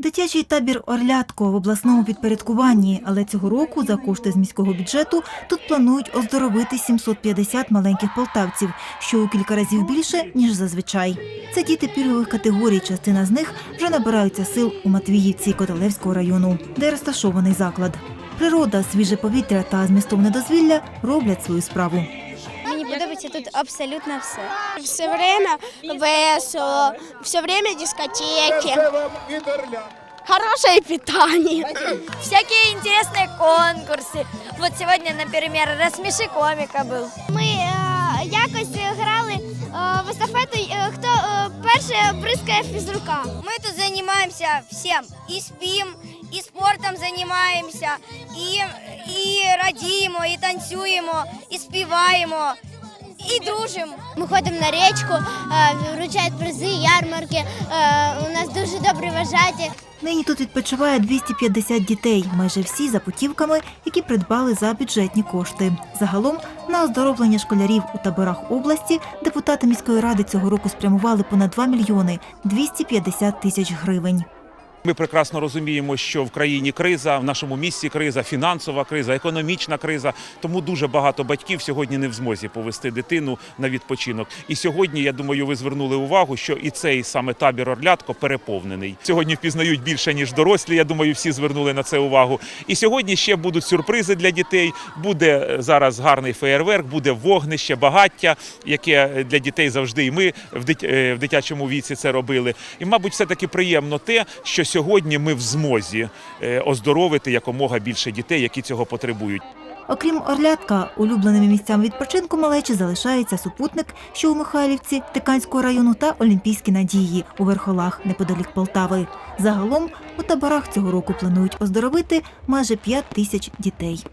Дитячий табір Орлятко в обласному підпорядкуванні, але цього року за кошти з міського бюджету тут планують оздоровити 750 маленьких полтавців, що у кілька разів більше ніж зазвичай. Це діти пільгових категорій. Частина з них вже набираються сил у Матвіївці Котелевського району, де розташований заклад. Природа, свіже повітря та змістовне дозвілля роблять свою справу Мені подобається тут абсолютно все. Все время весело, все время дискотеки, хорошее питание. всякие интересные конкурсы. Вот сегодня, например, рассмеши комика был. Ми е, якось грали е, в естафету, е, хто е, перше бризкає фізрука. Мы тут занимаемся всем. И спим, и спортом занимаемся, и, и радіємо, і танцюємо, і співаємо, і дружимо. Ми ходимо на річку, е, вручають призи, ярмарки. е, У нас дуже добрі вважаті. Нині тут відпочиває 250 дітей, майже всі за путівками, які придбали за бюджетні кошти. Загалом на оздоровлення школярів у таборах області депутати міської ради цього року спрямували понад 2 мільйони 250 тисяч гривень. Ми прекрасно розуміємо, що в країні криза, в нашому місті криза, фінансова криза, економічна криза. Тому дуже багато батьків сьогодні не в змозі повести дитину на відпочинок. І сьогодні, я думаю, ви звернули увагу, що і цей саме табір Орлятко переповнений. Сьогодні впізнають більше ніж дорослі. Я думаю, всі звернули на це увагу. І сьогодні ще будуть сюрпризи для дітей. Буде е, зараз гарний феєрверк, буде вогнище, багаття, яке для дітей завжди і ми е, в дитячому віці це робили. І, мабуть, все таки приємно те, що сьогодні ми в змозі е, оздоровити якомога більше дітей, які цього потребують. Окрім Орлятка, улюбленими місцями відпочинку малечі залишається супутник, що у Михайлівці, Тиканського району та Олімпійські надії у Верхолах неподалік Полтави. Загалом у таборах цього року планують оздоровити майже 5 тисяч дітей.